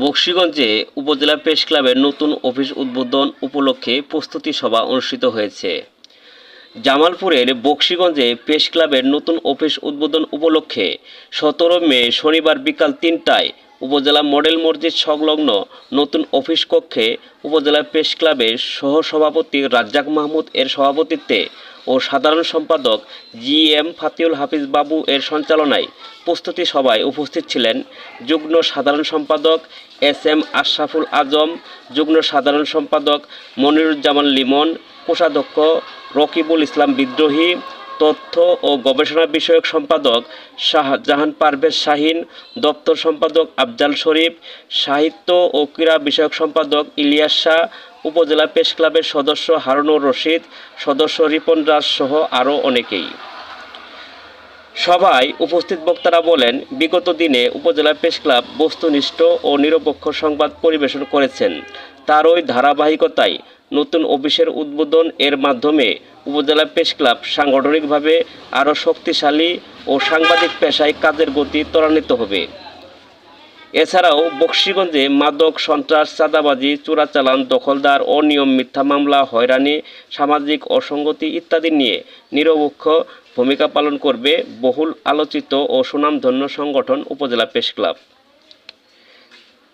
বক্সিগঞ্জে উপজেলা প্রেস ক্লাবের নতুন অফিস উদ্বোধন উপলক্ষে প্রস্তুতি সভা অনুষ্ঠিত হয়েছে। জামালপুরের বক্সিগঞ্জে প্রেস ক্লাবের নতুন অফিস উদ্বোধন উপলক্ষে সতেরো মে শনিবার বিকাল তিনটায় উপজেলা মডেল মসজিদ সংলগ্ন নতুন অফিস কক্ষে উপজেলা প্রেস ক্লাবের সহসভাপতি রাজ্জাক মাহমুদ এর সভাপতিত্বে ও সাধারণ সম্পাদক জি এম ফাতিউল হাফিজ বাবু এর সঞ্চালনায় প্রস্তুতি সভায় উপস্থিত ছিলেন যুগ্ম সাধারণ সম্পাদক এস এম আশরাফুল আজম, যুগ্ম সাধারণ সম্পাদক মনিরুজ্জামান লিমন, কোষাধ্যক্ষ রকিবুল ইসলাম বিদ্রোহী, তথ্য ও গবেষণা বিষয়ক সম্পাদক শাহজাহান পারভেজ শাহিন, দপ্তর সম্পাদক আফজাল শরীফ, সাহিত্য ও ক্রীড়া বিষয়ক সম্পাদক ইলিয়াস শাহ উপজেলা প্রেস ক্লাবের সদস্য হারুনুর রশিদ, সদস্য রিপন রাজ সহ আরও অনেকেই। সভায় উপস্থিত বক্তারা বলেন, বিগত দিনে উপজেলা প্রেস ক্লাব বস্তুনিষ্ঠ ও নিরপেক্ষ সংবাদ পরিবেশন করেছেন। তার ওই ধারাবাহিকতায় নতুন অফিসের উদ্বোধন এর মাধ্যমে উপজেলা প্রেস ক্লাব সাংগঠনিকভাবে আরও শক্তিশালী ও সাংবাদিক পেশায় কাজের গতি ত্বরান্বিত হবে। এছাড়াও বক্সিগঞ্জে মাদক, সন্ত্রাস, চাঁদাবাজি, চোরাচালান, দখলদার অনিয়ম মিথ্যা মামলা, হয়রানি, সামাজিক অসঙ্গতি ইত্যাদি নিয়ে নিরপেক্ষ ভূমিকা পালন করবে বহুল আলোচিত ও সুনামধন্য সংগঠন উপজেলা প্রেস ক্লাব।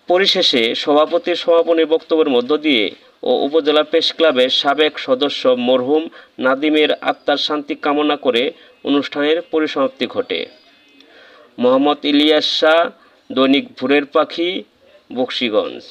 পরিশেষে সভাপতির সমাপনী বক্তব্যের মধ্য দিয়ে ও উপজেলা প্রেস ক্লাবের সাবেক সদস্য মরহুম নাদিমের আত্মার শান্তি কামনা করে অনুষ্ঠানের পরিসমাপ্তি ঘটে। মোহাম্মদ ইলিয়াস শাহ দৈনিক ভোরের পাখি বক্সিগঞ্জ।